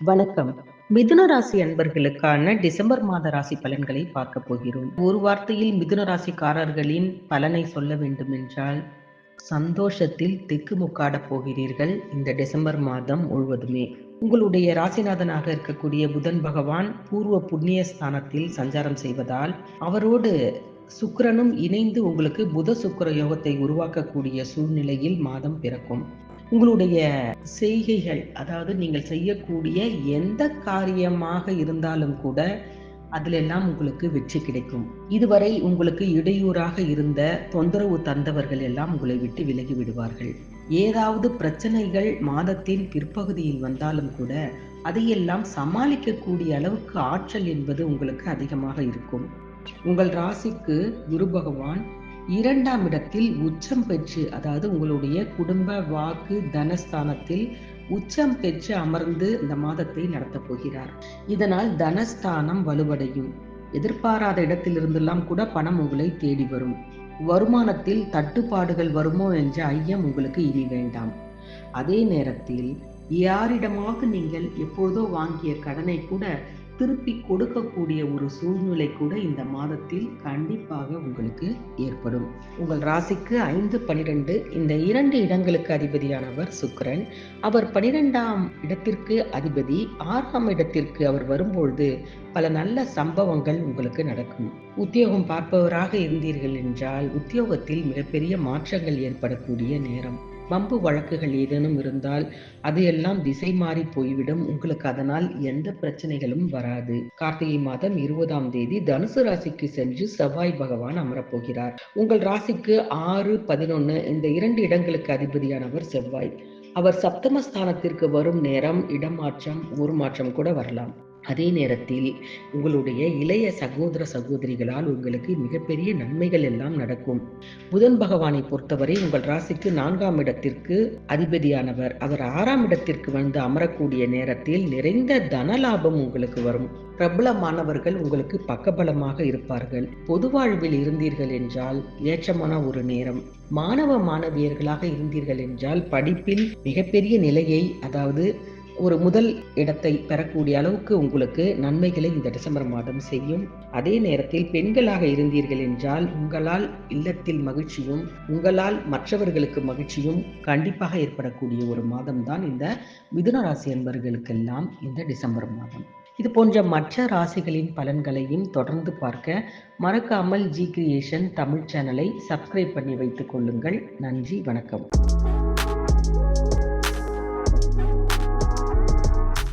வணக்கம். மிதுன ராசி அன்பர்களுக்கான டிசம்பர் மாத ராசி பலன்களை பார்க்க போகிறோம். ஒரு வார்த்தையில் மிதுன ராசிக்காரர்களின் பலனை சொல்ல வேண்டும் என்றால் சந்தோஷத்தில் திக்குமுக்காட போகிறீர்கள் இந்த டிசம்பர் மாதம் முழுவதுமே. உங்களுடைய ராசிநாதனாக இருக்கக்கூடிய புதன் பகவான் பூர்வ புண்ணிய ஸ்தானத்தில் சஞ்சாரம் செய்வதால் அவரோடு சுக்கிரனும் இணைந்து உங்களுக்கு புத சுக்கர யோகத்தை உருவாக்கக்கூடிய சூழ்நிலையில் மாதம் பிறக்கும். உங்களுடைய செய்கைகள் அதாவது நீங்கள் செய்யக்கூடிய எந்த காரியமாக இருந்தாலும் கூட அதிலெல்லாம் உங்களுக்கு வெற்றி கிடைக்கும். இதுவரை உங்களுக்கு இடையூறாக இருந்த தொந்தரவு தந்தவர்கள் எல்லாம் உங்களை விட்டு விலகி விடுவார்கள். ஏதாவது பிரச்சனைகள் மாதத்தின் பிற்பகுதியில் வந்தாலும் கூட அதையெல்லாம் சமாளிக்கக்கூடிய அளவுக்கு ஆற்றல் என்பது உங்களுக்கு அதிகமாக இருக்கும். உங்கள் ராசிக்கு குரு பகவான் இரண்டாம் இடத்தில் உச்சம் பெற்று அதாவது உங்களுடைய குடும்ப வாக்கு தனஸ்தானத்தில் உச்சம் பெற்று அமர்ந்து இந்த மாதத்தை நடத்தப் போகிறார். இதனால் தனஸ்தானம் வலுவடையும். எதிர்பாராத இடத்திலிருந்தெல்லாம் கூட பணம் உங்களை தேடி வரும். வருமானத்தில் தட்டுப்பாடுகள் வருமோ என்ற ஐயம் உங்களுக்கு இனி வேண்டாம். அதே நேரத்தில் யாரிடமாக நீங்கள் எப்பொழுதோ வாங்கிய கடனை கூட திருப்பி கொடுக்கக்கூடிய ஒரு சூழ்நிலை கூட இந்த மாதத்தில் கண்டிப்பாக உங்களுக்கு ஏற்படும். உங்கள் ராசிக்கு ஐந்து பனிரெண்டு இந்த இரண்டு இடங்களுக்கு அதிபதியானவர் சுக்கரன். அவர் பனிரெண்டாம் இடத்திற்கு அதிபதி ஆறாம் இடத்திற்கு அவர் வரும்பொழுது பல நல்ல சம்பவங்கள் உங்களுக்கு நடக்கும். உத்தியோகம் பார்ப்பவராக இருந்தீர்கள் என்றால் உத்தியோகத்தில் மிகப்பெரிய மாற்றங்கள் ஏற்படக்கூடிய நேரம். வம்பு வழக்குகள் ஏதேனும் இருந்தால் அதையெல்லாம் திசை மாறி போய்விடும். உங்களுக்கு அதனால் எந்த பிரச்சனைகளும் வராது. கார்த்திகை மாதம் இருபதாம் தேதி தனுசு ராசிக்கு சென்று செவ்வாய் பகவான் அமரப்போகிறார். உங்கள் ராசிக்கு ஆறு பதினொன்னு இந்த இரண்டு இடங்களுக்கு அதிபதியானவர் செவ்வாய். அவர் சப்தமஸ்தானத்திற்கு வரும் நேரம் இடமாற்றம் ஊர் மாற்றம் கூட வரலாம். அதே நேரத்தில் உங்களுடைய இளைய சகோதர சகோதரிகளால் உங்களுக்கு மிகப்பெரிய நன்மைகள் எல்லாம் நடக்கும். புதன் பகவானை பொறுத்தவரை உங்கள் ராசிக்கு நான்காம் இடத்திற்கு அதிபதியானவர். அவர் ஆறாம் இடத்திற்கு வந்து அமரக்கூடிய நேரத்தில் நிறைந்த தன லாபம் உங்களுக்கு வரும். பிரபலமானவர்கள் உங்களுக்கு பக்கபலமாக இருப்பார்கள். பொது வாழ்வில் இருந்தீர்கள் என்றால் ஏற்றமான ஒரு நேரம். மாணவ மாணவியர்களாக இருந்தீர்கள் என்றால் படிப்பில் மிகப்பெரிய நிலையை அதாவது ஒரு முதல் இடத்தை பெறக்கூடிய அளவுக்கு உங்களுக்கு நன்மைகளை இந்த டிசம்பர் மாதம் செய்யும். அதே நேரத்தில் பெண்களாக இருந்தீர்கள் என்றால் உங்களால் இல்லத்தில் மகிழ்ச்சியும் உங்களால் மற்றவர்களுக்கு மகிழ்ச்சியும் கண்டிப்பாக ஏற்படக்கூடிய ஒரு மாதம் தான் இந்த மிதுன ராசி என்பவர்களுக்கெல்லாம் இந்த டிசம்பர் மாதம். இது போன்ற மற்ற ராசிகளின் பலன்களையும் தொடர்ந்து பார்க்க மறக்காமல் ஜி கிரியேஷன் தமிழ் சேனலை சப்ஸ்கிரைப் பண்ணி வைத்துக் கொள்ளுங்கள். நன்றி வணக்கம்.